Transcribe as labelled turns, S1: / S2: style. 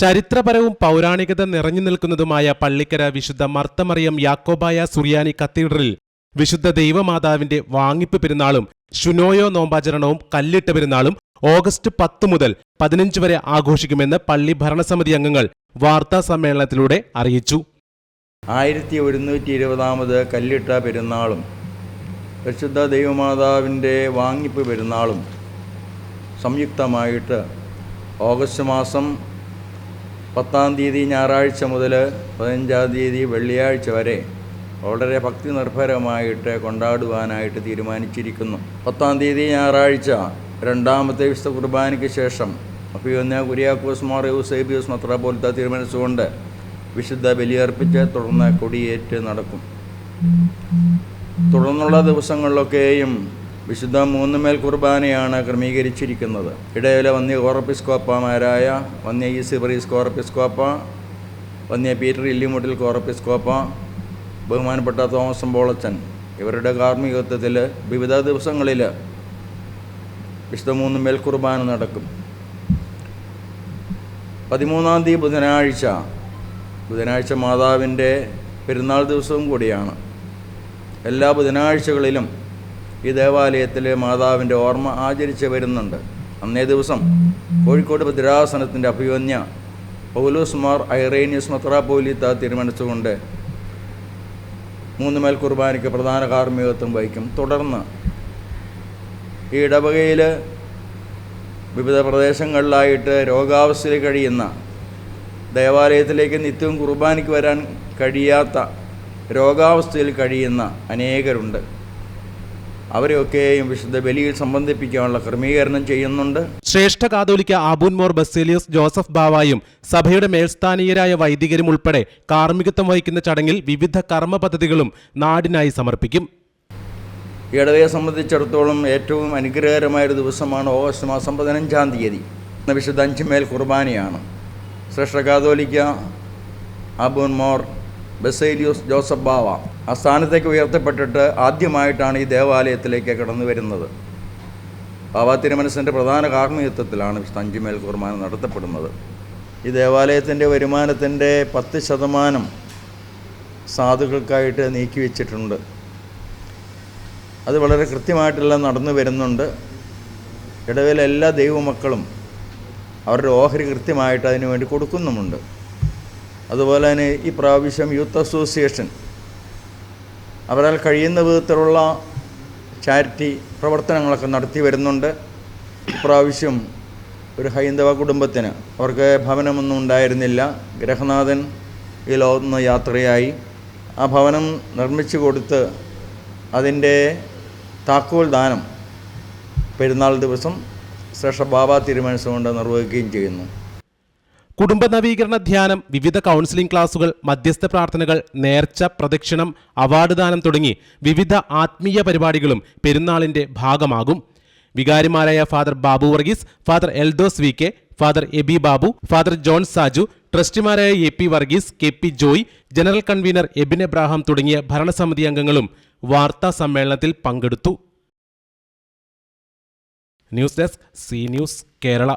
S1: ചരിത്രപരവും പൗരാണികത നിറഞ്ഞു നിൽക്കുന്നതുമായ പള്ളിക്കര വിശുദ്ധ മർത്തമറിയം യാക്കോബായ സുറിയാനി കത്തീഡ്രലിൽ വിശുദ്ധ ദൈവമാതാവിന്റെ വാങ്ങിപ്പ് പെരുന്നാളും ശുനോയോ നോമ്പാചരണവും കല്ലിട്ട പെരുന്നാളും ഓഗസ്റ്റ് പത്ത് മുതൽ പതിനഞ്ച് വരെ ആഘോഷിക്കുമെന്ന് പള്ളി ഭരണസമിതി അംഗങ്ങൾ വാർത്താ സമ്മേളനത്തിലൂടെ അറിയിച്ചു.
S2: ആയിരത്തി ഒരുന്നൂറ്റി ഇരുപതാമത് കല്ലിട്ട പെരുന്നാളും പരിശുദ്ധ ദൈവമാതാവിന്റെ വാങ്ങിപ്പ് പെരുന്നാളും സംയുക്തമായിട്ട് ഓഗസ്റ്റ് മാസം പത്താം തീയതി ഞായറാഴ്ച മുതൽ പതിനഞ്ചാം തീയതി വെള്ളിയാഴ്ച വരെ വളരെ ഭക്തി നിർഭരമായിട്ട് കൊണ്ടാടുവാനായിട്ട് തീരുമാനിച്ചിരിക്കുന്നു. പത്താം തീയതി ഞായറാഴ്ച രണ്ടാമത്തെ വിശുദ്ധ കുർബാനയ്ക്ക് ശേഷം അഭിയൊന്ന കുര്യാക്കോസ് മാർ മത്ര പോലത്തെ തീരുമാനിച്ചുകൊണ്ട് വിശുദ്ധ ബലിയർപ്പിച്ച് തുടർന്ന് കൊടിയേറ്റ് നടക്കും. തുടർന്നുള്ള ദിവസങ്ങളിലൊക്കെയും വിശുദ്ധ മൂന്നുമേൽ കുർബാനയാണ് ക്രമീകരിച്ചിരിക്കുന്നത്. ഇടയിലെ വന്യ കോറപ്പിസ്കോപ്പമാരായ വന്യ ഈസി ബ്രീസ് കോറപ്പിസ്കോപ്പ വന്യ പീറ്റർ ഇല്ലിമുട്ടിൽ കോറപ്പിസ്കോപ്പ ബഹുമാനപ്പെട്ട തോമസ് ബോളച്ചൻ ഇവരുടെ കാർമ്മികത്വത്തിൽ വിവിധ ദിവസങ്ങളിൽ വിശുദ്ധ മൂന്നുമേൽ കുർബാന നടക്കും. പതിമൂന്നാം തീയതി ബുധനാഴ്ച ബുധനാഴ്ച മാതാവിന്റെ പെരുന്നാൾ ദിവസവും കൂടിയാണ്. എല്ലാ ബുധനാഴ്ചകളിലും ഈ ദേവാലയത്തിൽ മാതാവിന്റെ ഓർമ്മ ആചരിച്ച് വരുന്നുണ്ട്. അന്നേ ദിവസം കോഴിക്കോട് ഭദ്രാസനത്തിന്റെ അഭിയോന്യ പൗലോസ് മാർ ഐറേനിയസ് മത്രാപോലിത്ത തീരുമാനിച്ചുകൊണ്ട് മൂന്ന് മേൽ കുർബാനയ്ക്ക് പ്രധാന കാർമ്മികത്വം വഹിക്കും. തുടർന്ന് ഈ ഇടവകയിൽ വിവിധ പ്രദേശങ്ങളിലായിട്ട് രോഗാവസ്ഥയിൽ കഴിയുന്ന ദേവാലയത്തിലേക്ക് നിത്യവും കുർബാനയ്ക്ക് വരാൻ കഴിയാത്ത രോഗാവസ്ഥയിൽ കഴിയുന്ന അനേകരുണ്ട്. അവരെയൊക്കെയും വിശുദ്ധ ബലിയിൽ സംബന്ധിപ്പിക്കാനുള്ള ക്രമീകരണം ചെയ്യുന്നുണ്ട്.
S1: ശ്രേഷ്ഠ കാതോലിക്ക ആബൂൻമോർ ബസേലിയസ് ജോസഫ് ബാവായും സഭയുടെ മേൽസ്ഥാനീയരായ വൈദികരും ഉൾപ്പെടെ കാർമ്മികത്വം വഹിക്കുന്ന ചടങ്ങിൽ വിവിധ കർമ്മ പദ്ധതികളും നാടിനായി സമർപ്പിക്കും.
S2: ഇടവയെ സംബന്ധിച്ചിടത്തോളം ഏറ്റവും അനുഗ്രഹകരമായൊരു ദിവസമാണ് ഓഗസ്റ്റ് മാസം പതിനഞ്ചാം തീയതി. വിശുദ്ധ അഞ്ചുമേൽ കുർബാനയാണ്. ശ്രേഷ്ഠ കാതോലിക്ക ആബൂൻമോർ ബസേലിയോസ് ജോസഫ് ബാവ ആ സ്ഥാനത്തേക്ക് ഉയർത്തപ്പെട്ടിട്ട് ആദ്യമായിട്ടാണ് ഈ ദേവാലയത്തിലേക്ക് കടന്നു വരുന്നത്. ബാബാ തിരുമനസിന്റെ പ്രധാന കാർമ്മികത്വത്തിലാണ് തഞ്ചിമേൽ കുർബാന നടത്തപ്പെടുന്നത്. ഈ ദേവാലയത്തിന്റെ വരുമാനത്തിന്റെ പത്ത് ശതമാനം സാധുക്കൾക്കായിട്ട് നീക്കിവെച്ചിട്ടുണ്ട്. അത് വളരെ കൃത്യമായിട്ടെല്ലാം നടന്നു വരുന്നുണ്ട്. ഇടവേല എല്ലാ ദൈവമക്കളും അവരുടെ ഓഹരി കൃത്യമായിട്ട് അതിനു വേണ്ടി കൊടുക്കുന്നുമുണ്ട്. അതുപോലെ തന്നെ ഈ പ്രാവശ്യം യൂത്ത് അസോസിയേഷൻ അവരാൽ കഴിയുന്ന വിധത്തിലുള്ള ചാരിറ്റി പ്രവർത്തനങ്ങളൊക്കെ നടത്തി വരുന്നുണ്ട്. ഇപ്രാവശ്യം ഒരു ഹൈന്ദവ കുടുംബത്തിന് അവർക്ക് ഭവനമൊന്നും ഉണ്ടായിരുന്നില്ല. ഗ്രഹനാഥൻ ഈ ലോകത്തുനിന്ന് യാത്രയായി. ആ ഭവനം നിർമ്മിച്ചു കൊടുത്ത് അതിന്റെ താക്കോൽ ദാനം പെരുന്നാൾ ദിവസം ശ്രേഷ്ഠ ബാബ തീരുമാനിച്ചുകൊണ്ട് നിർവഹിക്കുകയും ചെയ്യുന്നു.
S1: കുടുംബ നവീകരണ ധ്യാനം വിവിധ കൗൺസിലിംഗ് ക്ലാസുകൾ മധ്യസ്ഥ പ്രാർത്ഥനകൾ നേർച്ച പ്രദക്ഷിണം അവാർഡ് ദാനം തുടങ്ങി വിവിധ ആത്മീയ പരിപാടികളും പെരുന്നാളിന്റെ ഭാഗമാകും. വികാരിമാരായ father Babu Varghese father Eldhose V K father Aby Babu father John Saju ട്രസ്റ്റിമാരായ A P Varghese K P Joy general convener Ebin Abraham തുടങ്ങിയ ഭരണസമിതി അംഗങ്ങളും വാർത്താ സമ്മേളനത്തിൽ പങ്കെടുത്തു. News desk C news Kerala.